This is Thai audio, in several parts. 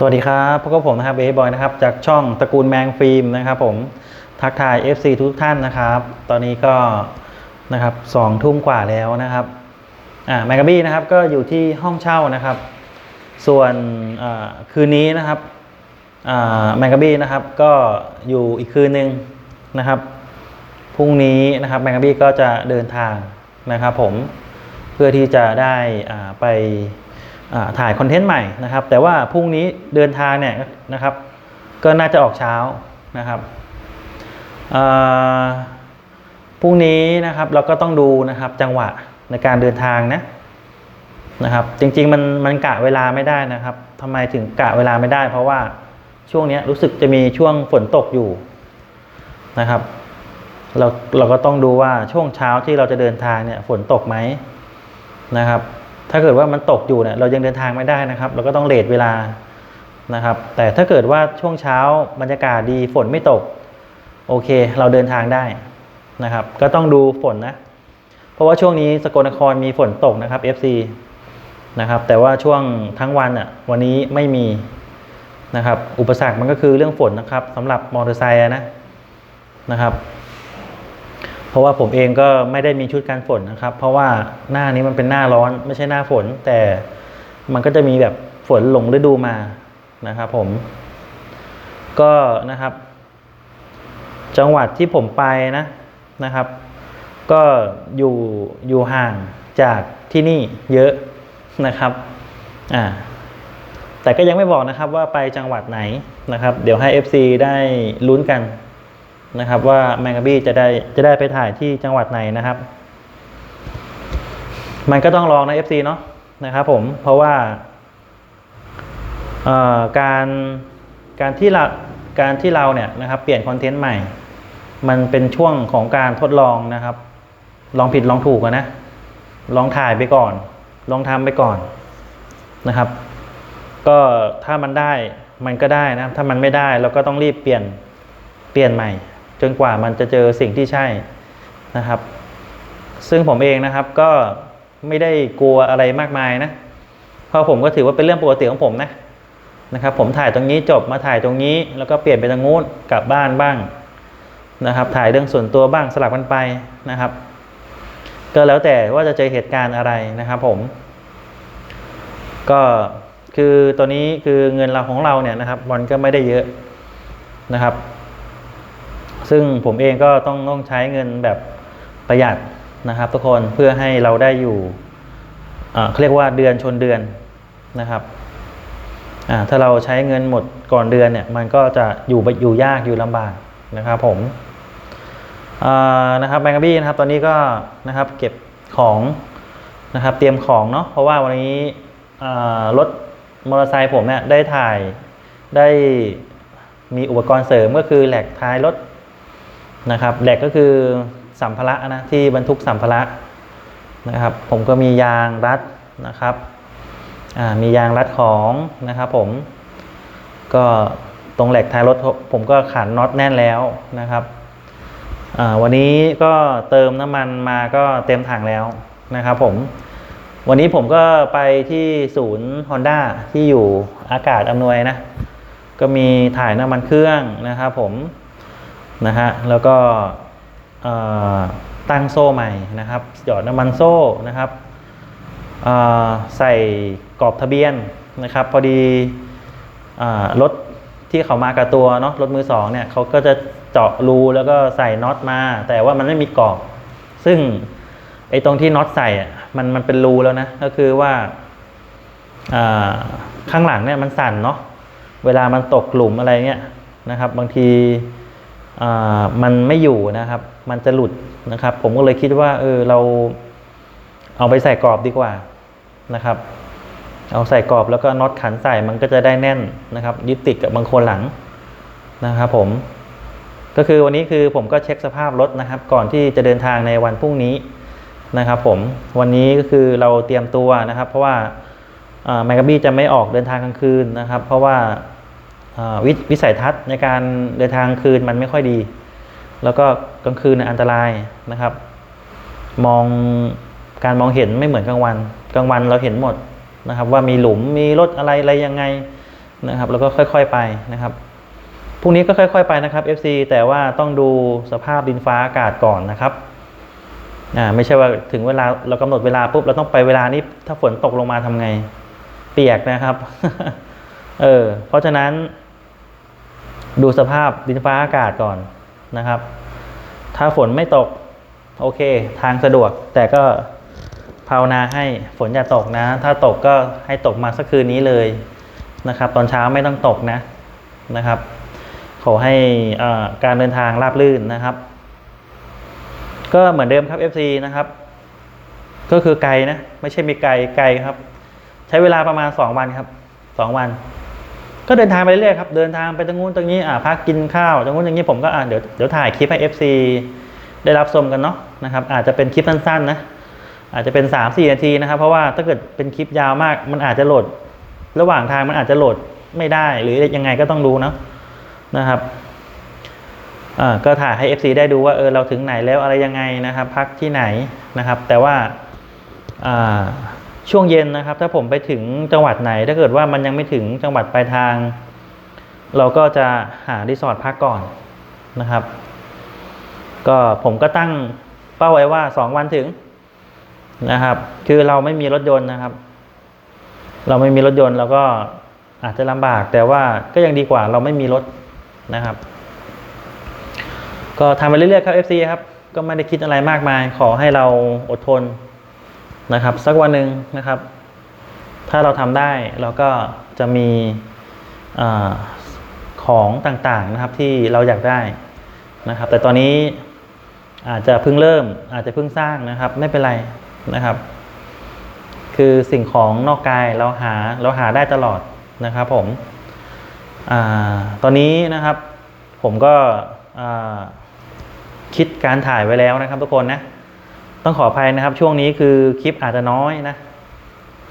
สวัสดีครับพบกับผมนะครับเบย์บอยนะครับจากช่องตระกูลแมงฟิล์มนะครับผมทักทาย FC ทุกท่านนะครับ ตอนนี้ก็นะครับสองทุ่มกว่าแล้วนะครับอ่าแมกกบี้นะครับก็อยู่ที่ห้องเช่านะครับ ส่วนอ่าคืนนี้นะครับอ่าแมกกบี้นะครับก็อยู่อีกคืนหนึ่งนะครับพรุ่งนี้นะครับแมกกบี้ก็จะเดินทางนะครับผมเพื่อที่จะได้อ่าไป ถ่ายคอนเทนต์ใหม่นะครับ แต่ว่าพรุ่งนี้เดินทางเนี่ยนะครับ ก็น่าจะออกเช้านะครับพรุ่งนี้นะครับเราก็ต้องดูนะครับจังหวะในการเดินทางนะนะครับ จริงๆมันมันกะเวลาไม่ได้นะครับทำไมถึงกะเวลาไม่ได้ เพราะว่าช่วงนี้รู้สึกจะมีช่วงฝนตกอยู่นะครับ เราเราก็ต้องดูว่าช่วงเช้าที่เราจะเดินทางเนี่ยฝนตกไหมนะครับ ถ้าเกิดว่ามันตกอยู่เนี่ยเรายังเดินทางไม่ได้นะครับ เราก็ต้องเลทเวลานะครับ แต่ถ้าเกิดว่าช่วงเช้าบรรยากาศดีฝนไม่ตก โอเค เราเดินทางได้นะครับ ก็ต้องดูฝนนะ เพราะว่าช่วงนี้สกลนครมีฝนตกนะครับ FC นะครับ แต่ว่าช่วงทั้งวันอะวันนี้ไม่มีนะครับ อุปสรรคมันก็คือเรื่องฝนนะครับสำหรับมอเตอร์ไซค์นะนะครับ เพราะว่าผมเองก็ไม่ได้มีชุดกันฝนนะครับ เพราะว่าหน้านี้มันเป็นหน้าร้อนไม่ใช่หน้าฝน แต่มันก็จะมีแบบฝนหลงฤดูมานะครับผม ก็นะครับ จังหวัดที่ผมไปนะนะครับ ก็อยู่อยู่ห่างจากที่นี่เยอะนะครับอ่าแต่ก็ยังไม่บอกนะครับว่าไปจังหวัดไหนนะครับ เดี๋ยวให้ FC ได้ลุ้นกัน นะครับว่าแมงกะบี้จะได้จะได้ไปถ่ายที่จังหวัดไหนนะครับ มันก็ต้องลองใน FC เนาะนะครับผมเพราะว่าเอ่อการการที่เราการที่เราเนี่ยนะครับเปลี่ยนคอนเทนต์ใหม่ มันเป็นช่วงของการทดลองนะครับ ลองผิดลองถูกนะ ลองถ่ายไปก่อน ลองทำไปก่อนนะครับ ก็ถ้ามันได้มันก็ได้นะ ถ้ามันไม่ได้เราก็ต้องรีบเปลี่ยนเปลี่ยนใหม่ จนกว่ามันจะเจอสิ่งที่ใช่นะครับ ซึ่งผมเองนะครับก็ไม่ได้กลัวอะไรมากมายนะเพราะผมก็ถือว่าเป็นเรื่องปกติของผมนะนะครับ ผมถ่ายตรงนี้จบมาถ่ายตรงนี้ แล้วก็เปลี่ยนไปตรงนู้นกลับบ้านบ้างนะครับ ถ่ายเรื่องส่วนตัวบ้างสลับกันไปนะครับ ก็แล้วแต่ว่าจะเจอเหตุการณ์อะไรนะครับผม ก็คือตัวนี้คือเงินเราของเราเนี่ยนะครับมันก็ไม่ได้เยอะนะครับ ซึ่งผมเองก็ต้องต้องใช้เงินแบบประหยัดนะครับทุกคนเพื่อให้เราได้อยู่อ่าเขาเรียกว่าเดือนชนเดือนนะครับอ่าถ้าเราใช้เงินหมดก่อนเดือนเนี่ยมันก็จะอยู่อยู่ยากอยู่ลำบากนะครับผมอ่านะครับแบงก์บี้นะครับตอนนี้ก็นะครับเก็บของนะครับเตรียมของเนาะเพราะว่าวันนี้อ่ารถมอเตอร์ไซค์ผมเนี่ยได้ถ่ายได้มีอุปกรณ์เสริมก็คือแหลกท้ายรถ นะครับแหลกก็คือสัมภาระนะที่บรรทุกสัมภาระนะครับ ผมก็มียางรัดนะครับมียางรัดของนะครับผมก็ตรงแหลกท้ายรถผมก็ขันน็อตแน่นแล้วนะครับวันนี้ก็เติมน้ำมันมาก็เต็มถังแล้วนะครับผมวันนี้ผมก็ไปที่ศูนย์ Honda ที่อยู่อากาศอำนวยนะ ก็มีถ่ายน้ำมันเครื่องนะครับผม นะฮะแล้วก็ตั้งโซ่ใหม่นะครับ หยอดน้ำมันโซ่นะครับใส่กรอบทะเบียนนะครับ พอดีรถที่เขามากับตัวเนาะรถมือสองเนี่ยเขาก็จะเจาะรูแล้วก็ใส่น็อตมา แต่ว่ามันไม่มีกรอบ ซึ่งไอ้ตรงที่น็อตใส่อะมันมันเป็นรูแล้วนะก็คือว่าข้างหลังเนี่ยมันสั่นเนาะเวลามันตกหลุมอะไรเงี้ยนะครับ บางที มันไม่อยู่นะครับ มันจะหลุดนะครับ ผมก็เลยคิดว่า เออเราเอาไปใส่กรอบดีกว่านะครับ เอาใส่กรอบแล้วก็น็อตขันใส่มันก็จะได้แน่นนะครับ ยึดติดกับบางโคนหลังนะครับผมก็คือวันนี้คือผมก็เช็คสภาพรถนะครับ ก่อนที่จะเดินทางในวันพรุ่งนี้นะครับผมวันนี้ก็คือเราเตรียมตัวนะครับ เพราะว่าแมกกาบี้จะไม่ออกเดินทางกลางคืนนะครับ เพราะว่า วิวิสัยทัศน์ในการเดินทางคืนมันไม่ค่อยดี แล้วก็กลางคืนอันตรายนะครับ มองการมองเห็นไม่เหมือนกลางวัน กลางวันเราเห็นหมดนะครับ ว่ามีหลุมมีรถอะไรอะไรยังไงนะครับ แล้วก็ค่อยๆไปนะครับพรุ่งนี้ก็ค่อยๆไปนะครับ FC แต่ว่าต้องดูสภาพดินฟ้าอากาศก่อนนะครับอ่าไม่ใช่ว่าถึงเวลาเรากำหนดเวลาปุ๊บเราต้องไปเวลานี้ถ้าฝนตกลงมาทำไง เปียกนะครับ เออเพราะฉะนั้น ดูสภาพดินฟ้าอากาศก่อนนะครับ ถ้าฝนไม่ตก โอเค ทางสะดวก แต่ก็ภาวนาให้ฝนอย่าตกนะ ถ้าตกก็ให้ตกมาสักคืนนี้เลยนะครับ ตอนเช้าไม่ต้องตกนะนะครับ ขอให้อ่าการเดินทางราบรื่นนะครับ ก็เหมือนเดิมครับ FC นะครับ ก็คือไกลนะ ไม่ใช่มีไกลไกลครับ ใช้เวลาประมาณสองวันครับสองวัน ก็เดินทางไปเรื่อยๆครับเดินทางไปตรงนู้นตรงนี้อ่าพักกินข้าวตรงนู้นอย่างนี้ผมก็อ่าเดี๋ยวเดี๋ยวถ่ายคลิปให้ FC ได้รับชมกันเนาะนะครับ อาจจะเป็นคลิปสั้นๆนะอาจจะเป็น3ามสี่นาทีนะครับ เพราะว่าถ้าเกิดเป็นคลิปยาวมาก มันอาจจะโหลด ระหว่างทางมันอาจจะโหลดไม่ได้ หรือยังไงก็ต้องดูเนาะนะครับอ่าก็ถ่ายให้ FC ได้ดูว่าเออเราถึงไหนแล้วอะไรยังไงนะครับ พักที่ไหนนะครับ แต่ว่าอ่า ช่วงเย็นนะครับ ถ้าผมไปถึงจังหวัดไหน ถ้าเกิดว่ามันยังไม่ถึงจังหวัดปลายทาง เราก็จะหารีสอร์ทพักก่อนนะครับ ก็ผมก็ตั้งเป้าไว้ว่าสองวันถึงนะครับ คือเราไม่มีรถยนต์นะครับ เราไม่มีรถยนต์เราก็อาจจะลำบาก แต่ว่าก็ยังดีกว่าเราไม่มีรถนะครับ ก็ทำไปเรื่อยๆครับ FC ครับ ก็ไม่ได้คิดอะไรมากมาย ขอให้เราอดทน นะครับ สักวันหนึ่งนะครับ ถ้าเราทำได้เราก็จะมีอของต่างๆนะครับที่เราอยากได้นะครับ แต่ตอนนี้อาจจะเพิ่งเริ่มอาจจะเพิ่งสร้างนะครับ ไม่เป็นไรนะครับ คือสิ่งของนอกกายเราหาเราหาได้ตลอดนะครับ ผมอตอนนี้นะครับ ผมก็คิดการถ่ายไว้แล้วนะครับ ทุกคนนะ ต้องขออภัยนะครับ ช่วงนี้คือคลิปอาจจะน้อยนะ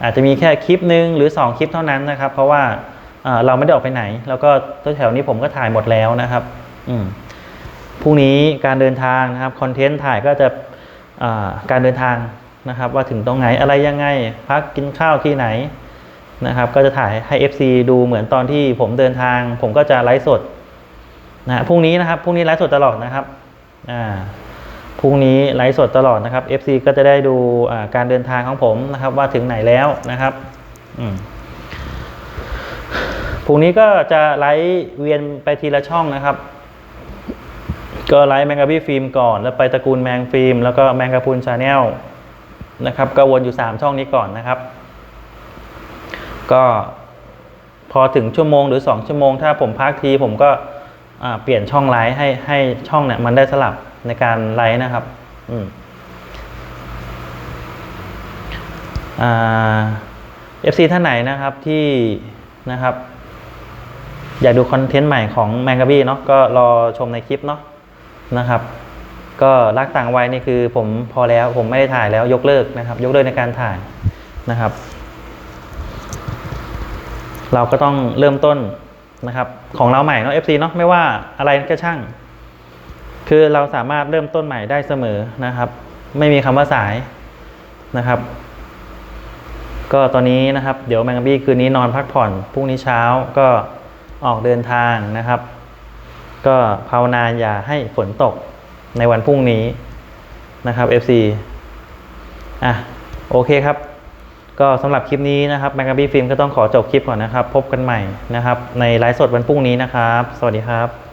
อาจจะมีแค่คลิปหนึ่งหรือ 2 คลิปเท่านั้นนะครับ เพราะว่าเราไม่ได้ออกไปไหน แล้วก็แถวนี้ผมก็ถ่ายหมดแล้วนะครับอืมพรุ่งนี้การเดินทางนะครับคอนเทนต์ถ่ายก็จะการเดินทางนะครับ ว่าถึงตรงไหนอะไรยังไง พักกินข้าวที่ไหนนะครับก็จะถ่ายให้ FC ดูเหมือนตอนที่ผมเดินทาง ผมก็จะไลฟ์สดนะพรุ่งนี้นะครับพรุ่งนี้ไลฟ์สดตลอดนะครับอ่า พรุ่งนี้ไลฟ์สดตลอดนะครับ FC ก็จะได้ดูการเดินทางของผมนะครับ ว่าถึงไหนแล้วนะครับพรุ่งนี้ก็จะไลฟ์เวียนไปทีละช่องนะครับ ก็ไลฟ์แมงกะบี้ฟิล์มก่อน แล้วไปตระกูลแมงฟิล์มแล้วก็แมงกะพรุนชาแนลนะครับก็วนอยู่ 3 ช่องนี้ก่อนนะครับ ก็พอถึงชั่วโมงหรือ 2 ชั่วโมง ถ้าผมพักทีผมก็เปลี่ยนช่องไลฟ์ให้ให้ช่องเนี่ยมันได้สลับ ในการไลฟ์นะครับ อืมอ่า FC ท่านไหนนะครับที่นะครับ อยากดูคอนเทนต์ใหม่ของแมงกะบี้เนาะก็รอชมในคลิปเนาะนะครับ ก็รักต่างวัยนี่คือผมพอแล้วผมไม่ได้ถ่ายแล้วยกเลิกนะครับ ยกเลิกในการถ่ายนะครับ เราก็ต้องเริ่มต้นนะครับ ของเราใหม่เนาะ FC เนาะไม่ว่าอะไรก็ช่าง คือเราสามารถเริ่มต้นใหม่ได้เสมอนะครับ ไม่มีคำว่าสายนะครับ ก็ตอนนี้นะครับ เดี๋ยวแมงกะบี้คืนนี้นอนพักผ่อนพรุ่งนี้เช้าก็ออกเดินทางนะครับ ก็ภาวนาอย่าให้ฝนตกในวันพรุ่งนี้นะครับ FC อะโอเคครับ ก็สำหรับคลิปนี้นะครับแมงกะบี้ฟิล์มก็ต้องขอจบคลิปก่อนนะครับ พบกันใหม่นะครับ ในไลฟ์สดวันพรุ่งนี้นะครับ สวัสดีครับ